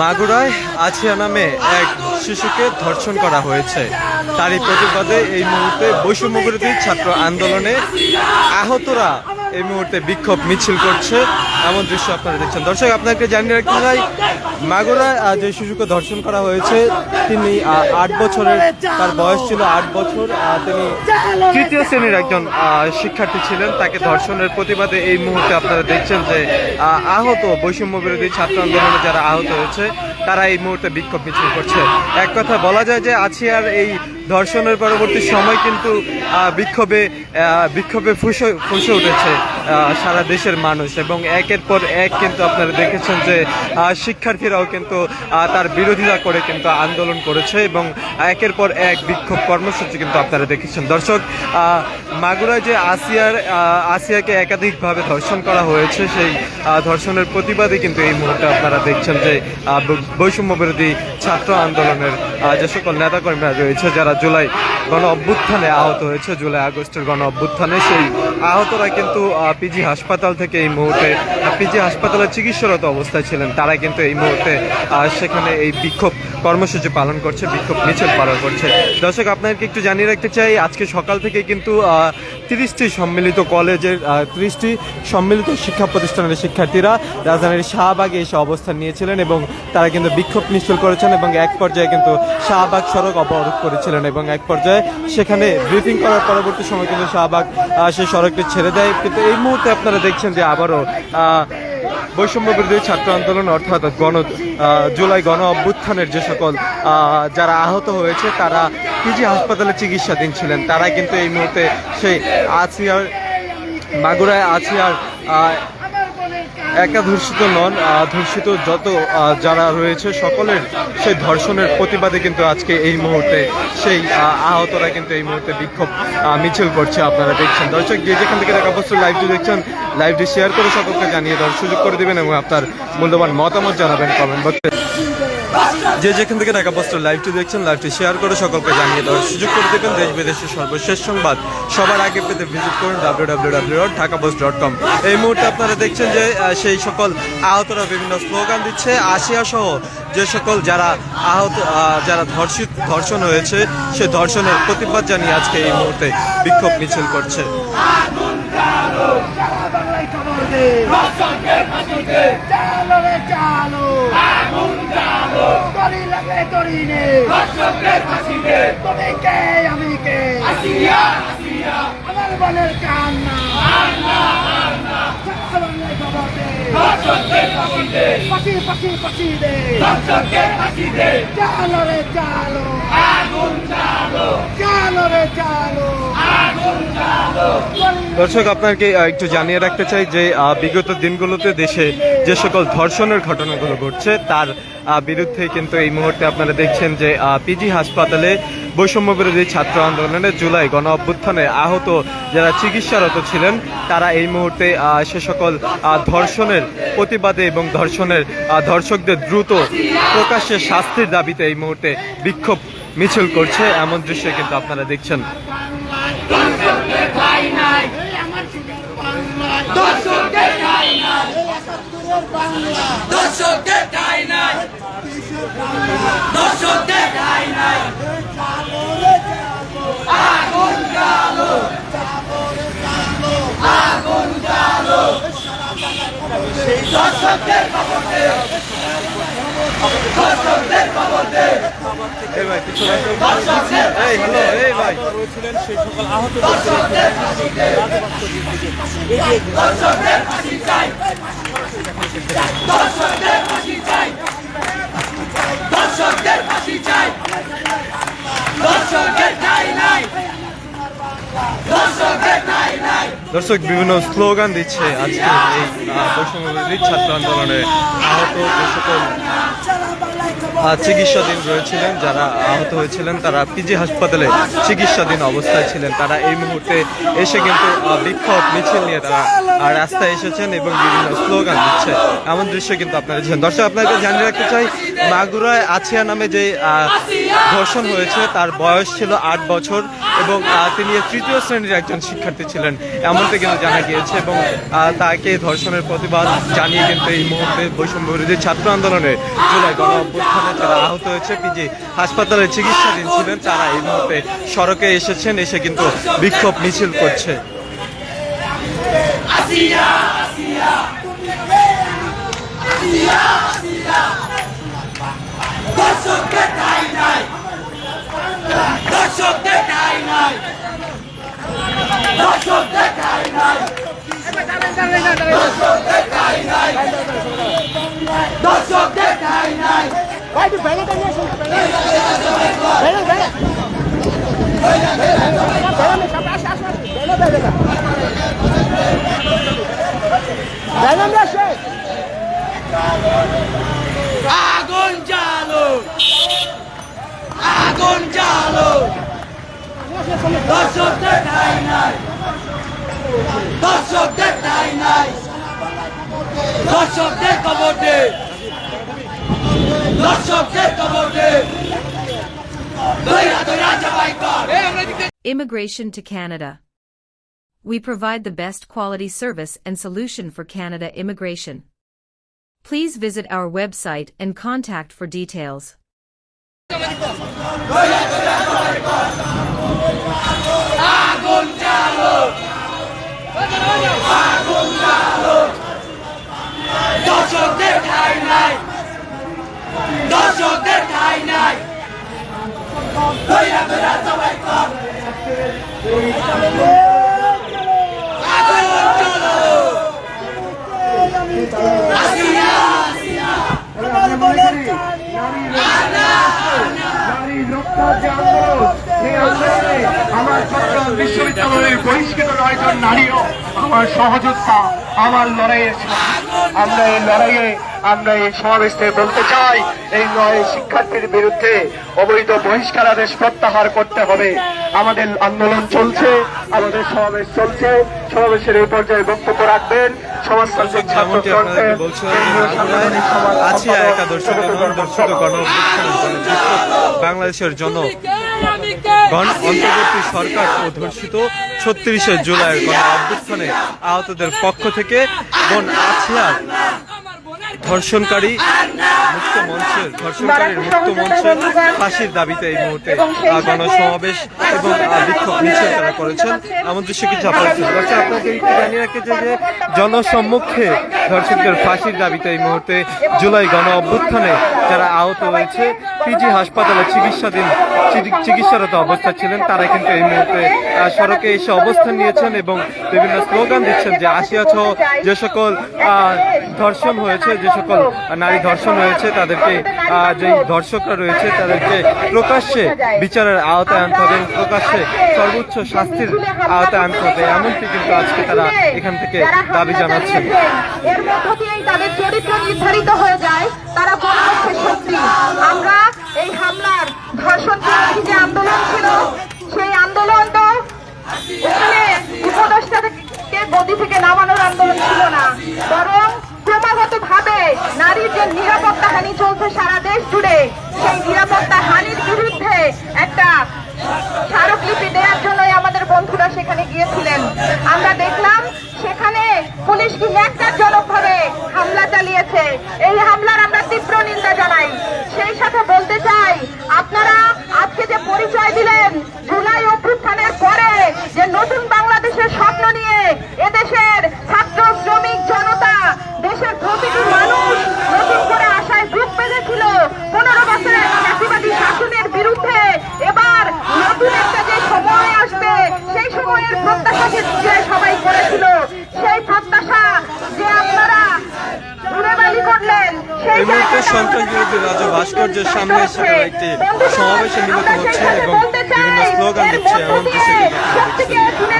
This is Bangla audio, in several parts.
মাগুরায় আছিয়া নামে এক শিশুকে ধর্ষণ করা হয়েছে। তারই প্রতিবাদে এই মুহূর্তে বৈষম্য ছাত্র আন্দোলনে আহতরা এই মুহূর্তে বিক্ষোভ মিছিল করছে এমন দৃশ্য আপনারা দেখছেন। দর্শক আপনাকে জানিয়ে রাখতে চাই মাগুরায় যে শিশুকে ধর্ষণ করা হয়েছে। তিনি আট বছরের তার বয়স ছিল আট বছর তিনি তৃতীয় শ্রেণির একজন শিক্ষার্থী ছিলেন। তাকে ধর্ষণের প্রতিবাদে এই মুহূর্তে আপনারা দেখছেন যে আহ, আহত বৈষম্য বিরোধী ছাত্র আন্দোলনে যারা আহত হয়েছে তারা এই মুহূর্তে বিক্ষোভ মিছিল করছে। এক কথা বলা যায় যে আছিয়ার এই ধর্ষণের পরবর্তী সময় কিন্তু বিক্ষোভে বিক্ষোভে ফুসে ফুসে উঠেছে সারা দেশের মানুষ। এবং একের পর এক কিন্তু আপনারা দেখেছেন যে শিক্ষার্থীরাও কিন্তু তার বিরোধিতা করে কিন্তু আন্দোলন করেছে এবং একের পর এক বিক্ষোভ কর্মসূচি কিন্তু আপনারা দেখেছেন। দর্শক মাগুরায় যে আসিয়ার আসিয়াকে একাধিকভাবে ধর্ষণ করা হয়েছে, সেই ধর্ষণের প্রতিবাদে কিন্তু এই মুহূর্তে আপনারা দেখছেন যে বৈষম্য বিরোধী ছাত্র আন্দোলনের যে সকল নেতাকর্মীরা রয়েছে, যারা জুলাই গণ অভ্যুত্থানে আহত হয়েছে, জুলাই আগস্টের গণ অভ্যুত্থানে। সেই আহতরা কিন্তু পিজি হাসপাতাল থেকে এই মুহূর্তে পিজি হাসপাতালে চিকিৎসারত অবস্থায় ছিলেন। তারা কিন্তু এই মুহূর্তে সেখানে এই বিক্ষোভ কর্মসূচি পালন করছে, বিক্ষোভ মিছিল পালন করছে। দর্শক, আপনাদেরকে একটু জানিয়ে রাখতে চাই, আজকে সকাল থেকে কিন্তু তিরিশটি সম্মিলিত কলেজের ত্রিশটি সম্মিলিত শিক্ষা প্রতিষ্ঠানের শিক্ষার্থীরা রাজধানীর শাহবাগে এসে অবস্থান নিয়েছিলেন এবং তারা কিন্তু বিক্ষোভ মিছিল করেছেন এবং এক পর্যায়ে কিন্তু শাহবাগ সড়ক অবরোধ করেছিলেন এবং এক পর্যায়ে সেখানে ব্রিফিং করার পরবর্তী সময় কিন্তু শাহবাগ সেই সড়কটি ছেড়ে দেয়। কিন্তু এই মুহূর্তে আপনারা দেখছেন যে আবারও বৈষম্য বিরোধী ছাত্র আন্দোলন অর্থাৎ গণ জুলাই গণ অভ্যুত্থানের যে সকল যারা আহত হয়েছে, তারা পিজি হাসপাতালে চিকিৎসাধীন ছিলেন। তারা কিন্তু এই মুহূর্তে সেই আছিয়ার মাগুরায় আছিয়ার একা ধর্ষিত নন ধর্ষিত যত যারা রয়েছে সকলের সেই ধর্ষণের প্রতিবাদে কিন্তু আজকে এই মুহূর্তে সেই আহতরা কিন্তু এই মুহূর্তে বিক্ষোভ মিছিল করছে আপনারা দেখছেন। দর্শক যে যেখান থেকে দেখা অবশ্যই লাইভটি দেখছেন লাইভটি শেয়ার করে সকলকে জানিয়ে দেওয়ার সুযোগ করে দেবেন এবং আপনার মূল্যবান মতামত জানাবেন কমেন্ট বক্সে। যে যেখান থেকে ঢাকা পোস্টের লাইভটি দেখছেন লাইভটি শেয়ার করে সকলকে জানিয়ে দেওয়ার সুযোগ করে দেবেন দেশ বিদেশের সর্বশেষ সংবাদ সবার আগে পেতে ভিজিট করুন W W W dot Dhaka Post dot com এই মুহূর্তে আপনারা দেখছেন যে সেই সকল আহতরা বিভিন্ন স্লোগান দিচ্ছে আসিয়া সহ যে সকল যারা আহত আহ, যারা ধর্ষিত ধর্ষণ হয়েছে সে ধর্ষণের প্রতিবাদ জানিয়ে আজকে এই মুহূর্তে বিক্ষোভ মিছিল করছে তরি লাগে তরি নে। তুমি কে আমি কে? আমার বনের কান্না চালো রে খবর দে। পাখি পাখি পাখি দে। চালো রে চালো চালো রে চালো। দর্শক, আপনাকে একটু জানিয়ে রাখতে চাই যে বিগত দিনগুলোতে দেশে যে সকল ধর্ষণের ঘটনাগুলো ঘটছে, তার বিরুদ্ধে কিন্তু এই মুহূর্তে আপনারা দেখছেন যে পিজি হাসপাতালে বৈষম্য বিরোধী ছাত্র আন্দোলনে জুলাই গণ অভ্যুত্থানে আহত যারা চিকিৎসারত ছিলেন, তারা এই মুহূর্তে সে সকল ধর্ষণের প্রতিবাদে এবং ধর্ষণের ধর্ষকদের দ্রুত প্রকাশ্যে শাস্তির দাবিতে এই মুহূর্তে বিক্ষোভ মিছিল করছে এমন দৃশ্য কিন্তু আপনারা দেখছেন। খবর দে। খবর দে। দর্শক বিভিন্ন স্লোগান দিচ্ছে আজকে এই ছাত্র আন্দোলনে আহত সকল চিকিৎসাধীন রয়েছিলেন, যারা আহত হয়েছিলেন, তারা পিজি হাসপাতালে চিকিৎসাধীন অবস্থায় ছিলেন। তারা এই মুহূর্তে এসে কিন্তু বিক্ষোভ, মিছিল নিয়ে তারা রাস্তায় এসেছেন এবং বিভিন্ন স্লোগান দিচ্ছে। এমন দৃশ্য কিন্তু আপনারা দর্শক আপনাকে জানিয়ে রাখতে চাই, মাগুরায় আছিয়া নামে যে ধর্ষণ হয়েছে। তার বয়স ছিল আট বছর এবং তিনি তৃতীয় শ্রেণির একজন শিক্ষার্থী ছিলেন। এমনটা কিন্তু জানা গিয়েছে এবং তাকে ধর্ষণের প্রতিবাদ জানিয়ে কিন্তু এই মুহূর্তে বৈষম্য বিরোধী ছাত্র আন্দোলনে জুলাই গণ অভ্যুত্থানে যারা আহত হয়েছে। পিজি হাসপাতালে চিকিৎসাধীন ছিলেন। তারা এই মুহূর্তে সড়কে এসেছেন, এসে কিন্তু বিক্ষোভ মিছিল করছে। ভাই একটু আগুন জ্বালো। আগুন জ্বালো। দর্শকদের ঠাই নাই দর্শকদের ঠাই নাই দর্শকদের খবর দে দর্শকদের খবর দে দইরা দইরা জবাই কর Immigration to Canada. We provide the best quality service and solution for Canada immigration. Please visit our website and contact for details. জ্বালো। আগুন জ্বালো দর্শকদের ঠাই নাই দর্শকদের ঠাই নাই দইরা দইরা জবাই কর আগুন জ্বালো আসিয়া নারী রক্ষা যে আন্দোলন সেই আন্দোলনে আমার চট্টগ্রাম বিশ্ববিদ্যালয়ের বহিষ্কৃত নয়জন নারীও আমার সহযোদ্ধা আমার লড়াইয়ে আমরা এই লড়াইয়ে আমরা এই সমাবেশ থেকে বলতে চাই এই নয় শিক্ষার্থীর বিরুদ্ধে অবৈধ বহিষ্কার আদেশ প্রত্যাহার করতে হবে। আমাদের আন্দোলন চলছে আমাদের সমাবেশ চলছে। সমাবেশের এই পর্যায়ে বক্তব্য রাখবেন সমাজতান্ত্রিক ছাত্র বাংলাদেশের জন্য গণ অন্তর্বর্তী সরকার ও ধর্ষিত ছত্রিশে জুলাইয়ের গণ অভ্যুত্থানে আহতদের পক্ষ থেকে বোন আছে ধর্ষণকারী মুক্ত মঞ্চের ধর্ষণকারীর মুক্ত মঞ্চের ফাঁসির দাবিতে এই মুহূর্তে গণসমাবেশ এবং বিক্ষোভ মিছিল তারা করেছেন। আমাদের কিছু আপনাকে একটু জানিয়ে যে জনসম্মুখে ধর্ষকদের ফাঁসির দাবিতে এই মুহূর্তে জুলাই গণ অভ্যুত্থানে যারা আহত হয়েছে পিজি হাসপাতালে চিকিৎসাধীন চিকিৎসারত অবস্থা ছিলেন তারা কিন্তু এই মুহূর্তে সড়কে এসে অবস্থান নিয়েছেন এবং বিভিন্ন স্লোগান দিচ্ছেন যে আসিয়াছ যে সকল আহ, ধর্ষণ হয়েছে যে সকল নারী ধর্ষণ হয়েছে তাদেরকে যে ধর্ষকরা রয়েছে তাদেরকে প্রকাশ্যে বিচারের আওতায় আনতে হবে প্রকাশ্যে সর্বোচ্চ শাস্তির আওতায় আনতে হবে। এমনকি কিন্তু আজকে তারা এখান থেকে দাবি জানাচ্ছে। এর মধ্য দিয়েই তাদের চরিত্র নির্ধারিত হয়ে যায়। তারা শক্তি আমরা এই হামলার ধর্ষণ যে আন্দোলন ছিল সেই আন্দোলন তো উপদেষ্টাকে গদি থেকে নামানোর আন্দোলন ছিল না। বরং ক্রমাগত ভাবে নারীর যে চলছে সারা দেশ জুড়ে। সেই নিরাপত্তা হানির বিরুদ্ধে একটা স্মারকলিপি দেওয়ার জন্যই আমাদের বন্ধুরা সেখানে গিয়েছিলেন। আমরা দেখলাম সেখানে পুলিশ কি ন্যাক্কারজনক ভাবে হামলা চালিয়েছে। এই হামলার আমরা তীব্র নিন্দা জানাই সেই সাথে বলতে চাই আপনারা আজকে যে পরিচয় দিলেন জুলাই অভ্যুত্থানের পরে যে নতুন বাংলাদেশের স্বপ্ন নিয়ে এদেশের ছাত্র শ্রমিক জনতা দেশের প্রতিটি মানুষ নতুন করে আশায় বুক বেঁধেছিল পনেরো বছরের চাষিবাদী শাসনের বিরুদ্ধে এবার নতুন একটা যে সময় আসবে সেই সময়ের প্রত্যাশা যে যে সবাই করেছিল সেই প্রত্যাশা যে আপনারা ধুলেবালি করলেন সেই এই মুহূর্তে জায়গাটা সন্ত্রাস বিরোধী রাজ্য ভাস্কর্যের সামনে তারা একটি সমাবেশে মিলিত হচ্ছে এবং বিভিন্ন স্লোগান দিচ্ছে এমন দেখছেন।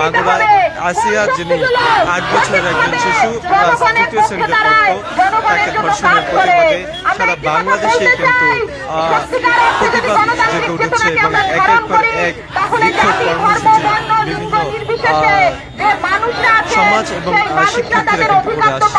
মাগুরায় আসিয়া যিনি আট বছরের একজন শিশু তৃতীয় শ্রেণীতে পড়তো তাকে ধর্ষণের প্রতিবাদে সারা বাংলাদেশে কিন্তু প্রতিবাদ জেগে উঠেছে এবং একের পর এক বিক্ষোভ কর্মসূচি বিভিন্ন সমাজ এবং, শিক্ষার্থীরা কিন্তু করে আসছে।